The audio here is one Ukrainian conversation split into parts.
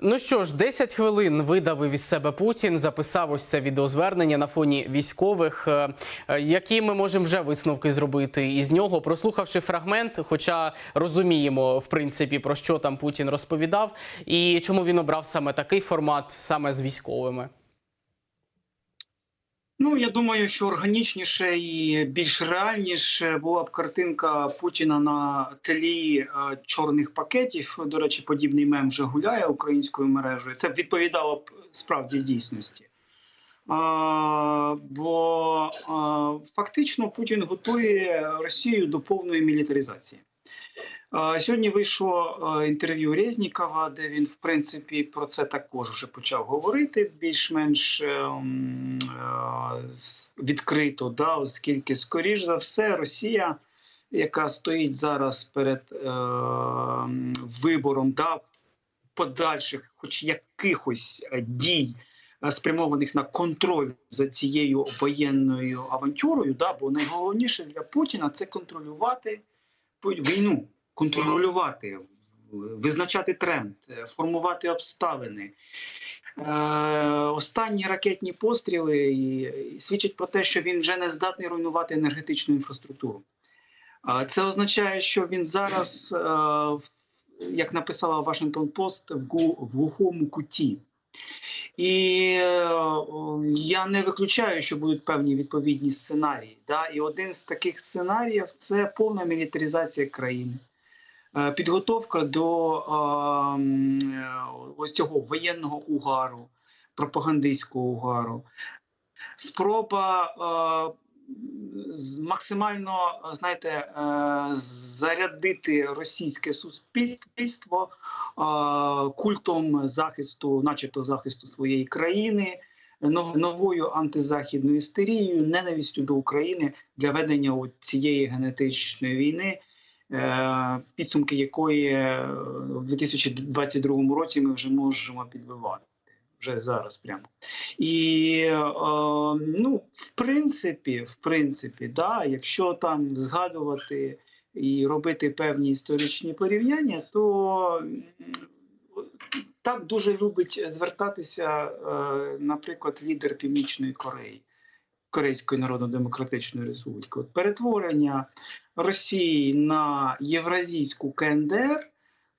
Ну що ж, 10 хвилин видавив із себе Путін. Записав ось це відеозвернення на фоні військових. Е, е, Які ми можемо вже висновки зробити із нього, прослухавши фрагмент, хоча розуміємо в принципі про що там Путін розповідав, і чому він обрав саме такий формат, саме з військовими. Ну, я думаю, що органічніше і більш реальніше була б картинка Путіна на тлі е, чорних пакетів. До речі, подібний мем вже гуляє українською мережею. Це б відповідало б справді дійсності. А, бо а, фактично Путін готує Росію до повної мілітаризації. Сьогодні вийшло е, інтерв'ю Резнікова, де він, в принципі, про це також вже почав говорити більш-менш е, м, е, відкрито, да, оскільки, скоріш за все, Росія, яка стоїть зараз перед е, вибором да, подальших, хоч якихось дій, спрямованих на контроль за цією воєнною авантюрою, да, бо найголовніше для Путіна це контролювати війну контролювати, визначати тренд, е, формувати обставини. Е, останні ракетні постріли свідчать про те, що він вже не здатний руйнувати енергетичну інфраструктуру. Це означає, що він зараз, е, як написала Washington Post, в глухому куті. І я не виключаю, що будуть певні відповідні сценарії. Да? І один з таких сценаріїв це повна мілітаризація країни, підготовка до е, м, е, ось цього воєнного угару, пропагандистського угару, спроба е, максимально е, знаєте, е, зарядити російське суспільство е, культом захисту, начебто захисту своєї країни, новою антизахідною істерією, ненавистю до України для ведення цієї генетичної війни, е, підсумки якої е, в 2022 році ми вже можемо підбивати. Вже зараз прямо. І е, ну, в принципі, в принципі, да, якщо там згадувати і робити певні історичні порівняння, то так дуже любить звертатися, е, наприклад, лідер Північної Кореї, Корейської Народно-Демократичної Республіки. От перетворення Росії на Євразійську КНДР.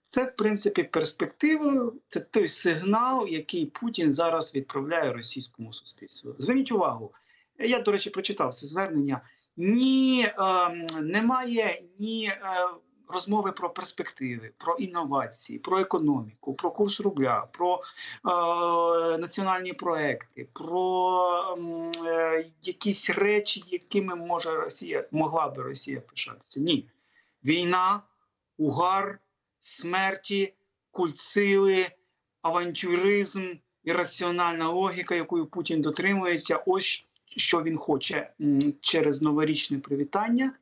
Це, в принципі, перспектива, це той сигнал, який Путін зараз відправляє російському суспільству. Зверніть увагу, я, до речі, прочитав це звернення. Ні, е, немає ні е, розмови про перспективи, про інновації, про економіку, про курс рубля, про е, національні проекти, про е, якісь речі, якими може Росія могла би Росія пишатися. Ні, війна, угар смерті, культ сили, авантюризм, ірраціональна логіка, якою Путін дотримується. Ось що він хоче через новорічне привітання.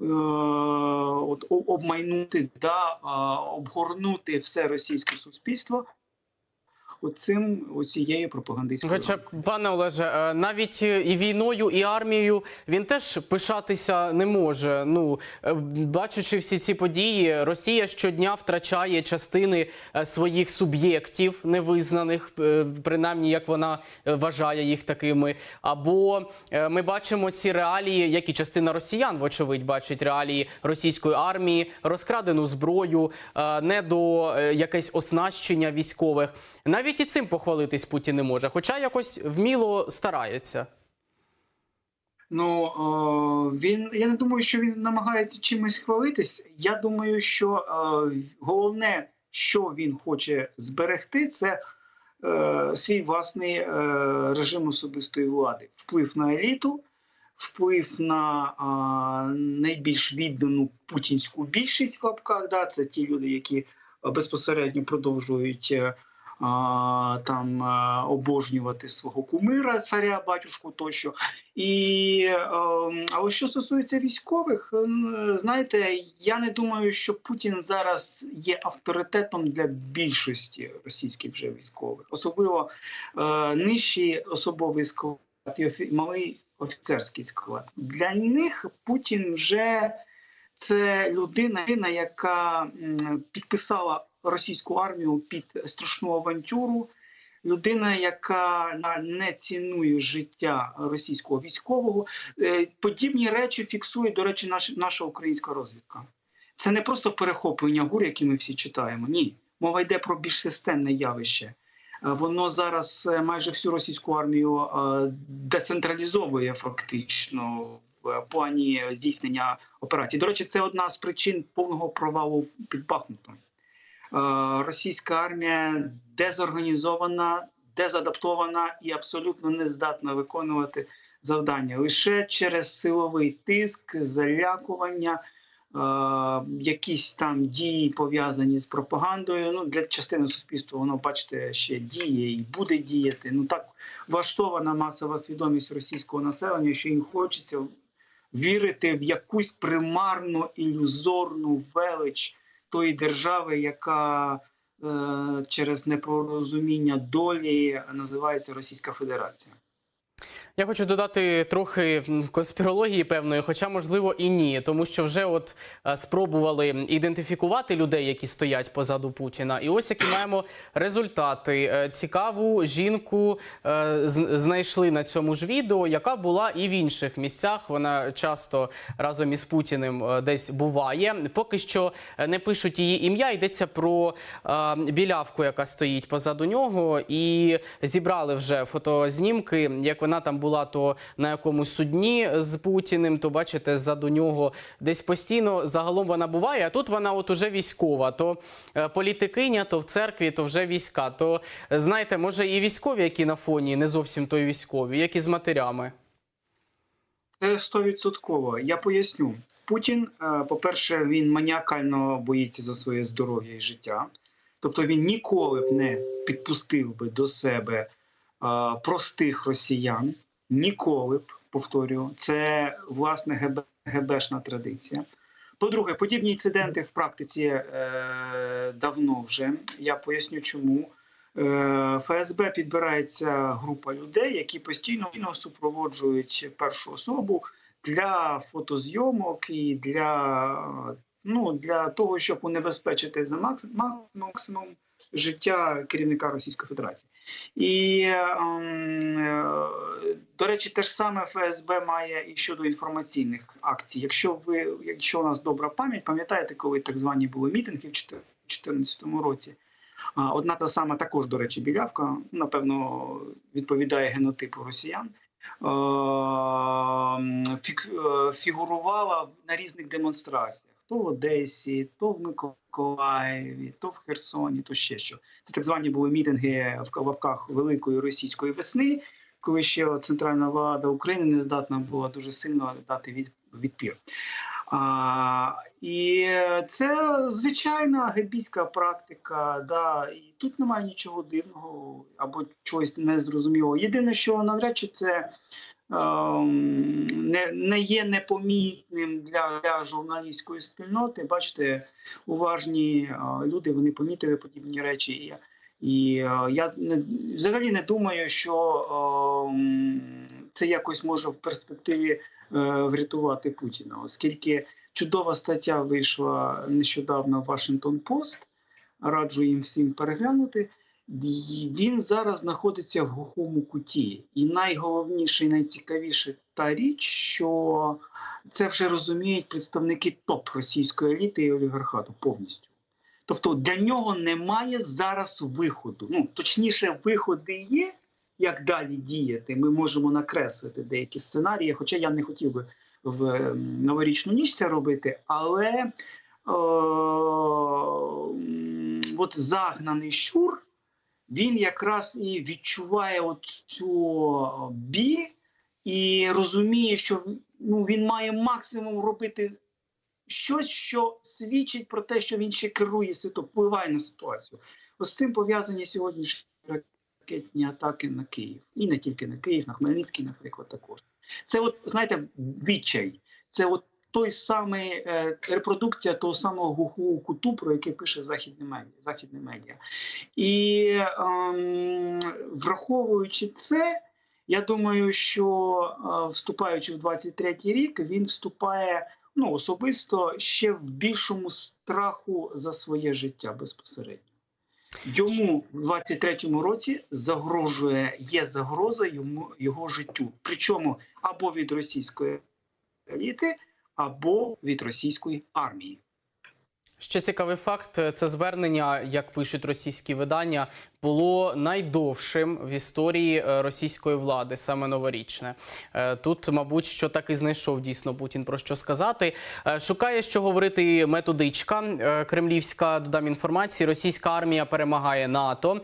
Е, От обмайнути, да, обгорнути все російське суспільство оцим оцією пропагандистською. Хоча, пане Олеже, е, навіть і війною, і армією він теж пишатися не може. Ну, е, бачачи всі ці події, Росія щодня втрачає частини е, своїх суб'єктів невизнаних, принаймні як вона вважає їх такими. Або ми бачимо ці реалії, як і частина росіян, вочевидь, бачить реалії російської армії, розкрадену зброю, не до якесь оснащення військових. Навіть і цим похвалитись Путін не може, хоча якось вміло старається. Ну е, він я не думаю, що він намагається чимось хвалитись. Я думаю, що е, головне, що він хоче зберегти, це е, свій власний режим особистої влади, вплив на еліту, вплив на найбільш віддану путінську більшість в лапках. Да, це ті люди, які безпосередньо продовжують. Е, а, Там е, обожнювати свого кумира, царя, батюшку тощо. І, е, але що стосується військових, е, знаєте, я не думаю, що Путін зараз є авторитетом для більшості російських вже військових, особливо е, нижчий особовий склад і малий офіцерський склад. Для них Путін вже це людина, яка підписала російську армію під страшну авантюру. Людина, яка не цінує життя російського військового, Е, подібні речі фіксує, до речі, наш, наша українська розвідка. Це не просто перехоплення гур, які ми всі читаємо. Ні, мова йде про більш системне явище. Е, Воно зараз е, майже всю російську армію децентралізовує фактично в плані здійснення операцій. До речі, це одна з причин повного провалу під Бахмутом. Е, Російська армія дезорганізована, дезадаптована і абсолютно не здатна виконувати завдання лише через силовий тиск, залякування, е, якісь там дії пов'язані з пропагандою. Ну для частини суспільства воно, бачите, ще діє і буде діяти. Ну так влаштована масова свідомість російського населення, що їм хочеться вірити в якусь примарну ілюзорну велич тої держави, яка е, через непорозуміння долі називається Російська Федерація. Я хочу додати трохи конспірології певної, хоча можливо і ні, тому що вже от е, спробували ідентифікувати людей, які стоять позаду Путіна. І ось які маємо результати. Е, Цікаву жінку е, знайшли на цьому ж відео, яка була і в інших місцях. Вона часто разом із Путіним десь буває. Поки що не пишуть її ім'я. Йдеться про білявку, яка стоїть позаду нього, і зібрали вже фотознімки, як вона там була то на якомусь судні з Путіним, то бачите, ззаду нього десь постійно загалом вона буває. А тут вона от уже військова, то е, політикиня, то в церкві, то вже війська. То знаєте, може і військові, які на фоні, не зовсім то й військові, як і з матерями. Це стовідсотково. Я поясню. Путін, е, по-перше, він маніакально боїться за своє здоров'я і життя. Тобто він ніколи б не підпустив би до себе е, простих росіян. Ніколи б, повторюю, це власне ГБ, ГБшна традиція. По-друге, подібні інциденти в практиці е, давно вже. Я поясню, чому. Е, ФСБ підбирається група людей, які постійно супроводжують першу особу для фотозйомок і для, ну, для того, щоб унебезпечити за макс- максимум життя керівника Російської Федерації. І, ем, е, до речі, те ж саме ФСБ має і щодо інформаційних акцій. Якщо ви, якщо у нас добра пам'ять, пам'ятаєте, коли так звані були мітинги в 2014 році? Одна та сама також, до речі, білявка, напевно, відповідає генотипу росіян. Е, е, Фігурувала на різних демонстраціях: то в Одесі, то в Миколаєві, то в Херсоні, то ще що. Це так звані були мітинги в кавапках Великої російської весни, коли ще центральна влада України не здатна була дуже сильно дати від, відпір. А, і це звичайна гебійська практика. Да, і тут немає нічого дивного або чогось незрозумілого. Єдине, що навряд чи це ем, не, не є непомітним для, для журналістської спільноти. Бачите, уважні е, люди вони помітили подібні речі. І, е, я не, взагалі не думаю, що ем, це якось може в перспективі е, врятувати Путіна, оскільки чудова стаття вийшла нещодавно в Washington Post. Раджу їм всім переглянути. Він зараз знаходиться в глухому куті. І найголовніше і найцікавіше та річ, що це вже розуміють представники топ російської еліти і олігархату повністю. Тобто для нього немає зараз виходу. Ну, точніше, виходи є, як далі діяти. Ми можемо накреслити деякі сценарії, хоча я не хотів би в ем, новорічну ніч це робити, але е, м, от загнаний щур, він якраз і відчуває цю біль і розуміє, що ну, він має максимум робити щось, що свідчить про те, що він ще керує світом, впливає на ситуацію. Ось з цим пов'язані сьогоднішні ракетні атаки на Київ. І не тільки на Київ, на Хмельницький, наприклад, також. Це, от, знаєте, відчай. Це от той самий е, репродукція того самого глухого куту, про який пише західне медіа. Західне медіа. І ем, враховуючи це, я думаю, що е, вступаючи в 23-й рік, він вступає ну особисто ще в більшому страху за своє життя безпосередньо. Йому в 23-му році загрожує, є загроза йому його життю. Причому або від російської еліти, або від російської армії. Ще цікавий факт: це звернення, як пишуть російські видання, було найдовшим в історії е, російської влади, саме новорічне. Е, Тут, мабуть, що так і знайшов дійсно Путін про що сказати. Е, Шукає, що говорити методичка кремлівська. Додам інформації. Російська армія перемагає НАТО.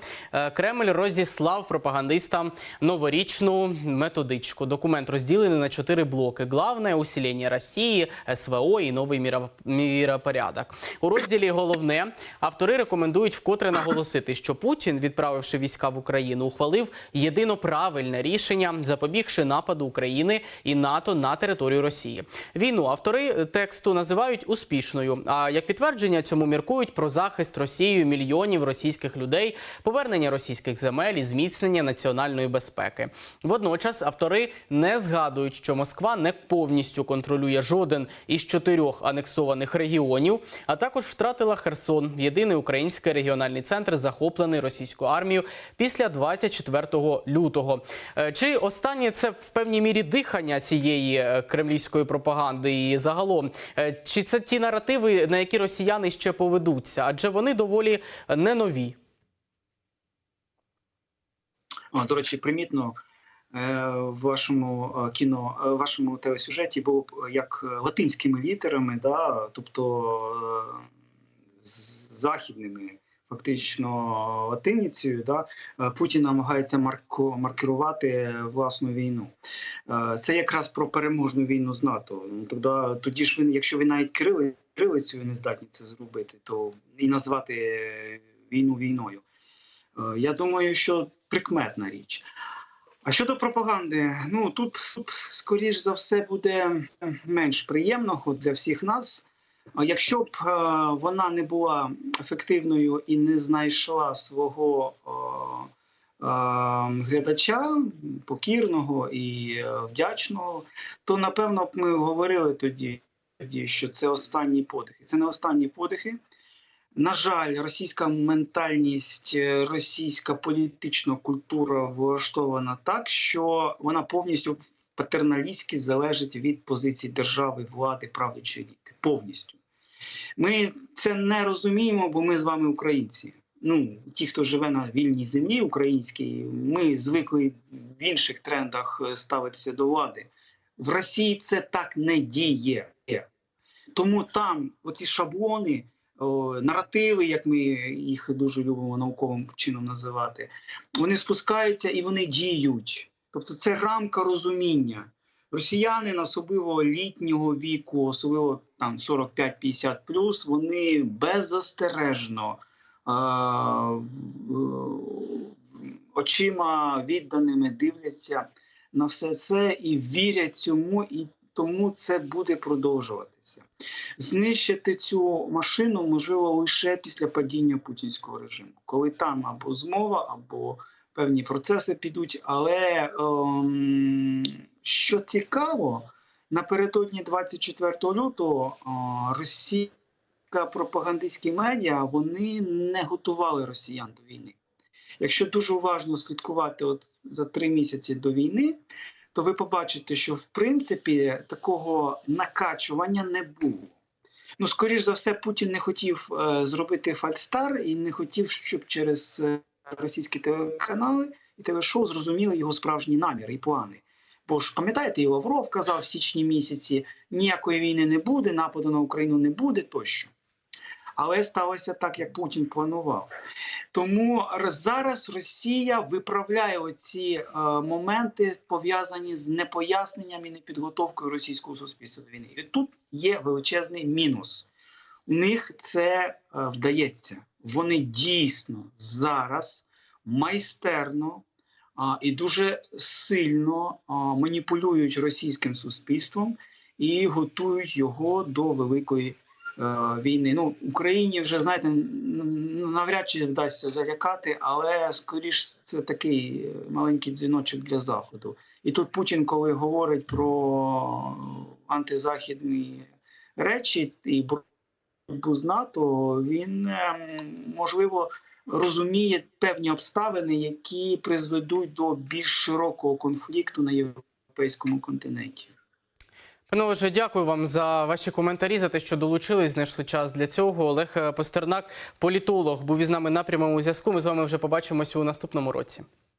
Кремль розіслав пропагандистам новорічну методичку. Документ розділений на чотири блоки: главне усилення Росії, СВО і новий міро- міропорядок. У розділі головне автори рекомендують вкотре наголосити, що Путін, відправивши війська в Україну, ухвалив єдино правильне рішення, запобігши нападу України і НАТО на територію Росії. Війну автори тексту називають успішною. А як підтвердження цьому міркують про захист Росією мільйонів російських людей, повернення російських земель і зміцнення національної безпеки. Водночас автори не згадують, що Москва не повністю контролює жоден із чотирьох анексованих регіонів, а також втратила Херсон, єдиний український регіональний центр, захоплений російською армією після 24 лютого. Е, Чи останнє це в певній мірі дихання цієї е, кремлівської пропаганди і загалом? Е, Чи це ті наративи, на які росіяни ще поведуться? Адже вони доволі не нові. До речі, примітно в вашому кіно, в вашому телесюжеті було як латинськими літерами, да, тобто західними, фактично латиницею, да, е, Путін намагається марко, маркерувати власну війну. Е, Це якраз про переможну війну з НАТО. Ну, Тоді, тоді ж він, якщо ви навіть кирили, кирилицею не здатні це зробити, то і назвати е, війну війною. Е, Я думаю, що прикметна річ. А щодо пропаганди, ну тут, тут скоріш за все буде менш приємного для всіх нас. Якщо б е, вона не була ефективною і не знайшла свого е, е, глядача покірного і вдячного, то напевно б ми говорили тоді, тоді, що це останні подихи. Це не останні подихи. На жаль, російська ментальність, російська політична культура влаштована так, що вона повністю патерналістськи залежить від позицій держави, влади, правлячої еліти. Повністю. Ми це не розуміємо, бо ми з вами українці. Ну, ті, хто живе на вільній землі українській, ми звикли в інших трендах е, ставитися до влади. В Росії це так не діє. Тому там оці шаблони о, наративи, як ми їх дуже любимо науковим чином називати, вони спускаються і вони діють. Тобто це рамка розуміння. Росіяни, особливо літнього віку, особливо там 45-50 вони беззастережно а, очима відданими дивляться на все це і вірять цьому, і тому це буде продовжуватися. Знищити цю машину можливо лише після падіння путінського режиму, коли там або змова, або певні процеси підуть. Але ем, що цікаво, напередодні 24 лютого е, російська пропагандистські медіа вони не готували росіян до війни. Якщо дуже уважно слідкувати от за три місяці до війни, то ви побачите, що в принципі такого накачування не було. Ну, скоріш за все, Путін не хотів е, зробити фальстар і не хотів, щоб через е, російські телеканали і телешоу зрозуміли його справжні наміри і плани. Бо ж пам'ятаєте, і Лавров казав в січні місяці: ніякої війни не буде, нападу на Україну не буде тощо. Але сталося так, як Путін планував. Тому зараз Росія виправляє оці е, моменти, пов'язані з непоясненням і непідготовкою російського суспільства до війни. І тут є величезний мінус. У них це е, вдається. Вони дійсно зараз майстерно а, і дуже сильно а, маніпулюють російським суспільством і готують його до великої е, війни. Ну, Україні вже знаєте, навряд чи вдасться залякати, але скоріш це такий маленький дзвіночок для заходу. І тут Путін, коли говорить про антизахідні речі і з НАТО, він ем, можливо розуміє певні обставини, які призведуть до більш широкого конфлікту на європейському континенті. Пане Олеже, дякую вам за ваші коментарі, за те, що долучились, знайшли час для цього. Олег Пастернак, політолог, був із нами на прямому зв'язку. Ми з вами вже побачимося у наступному році.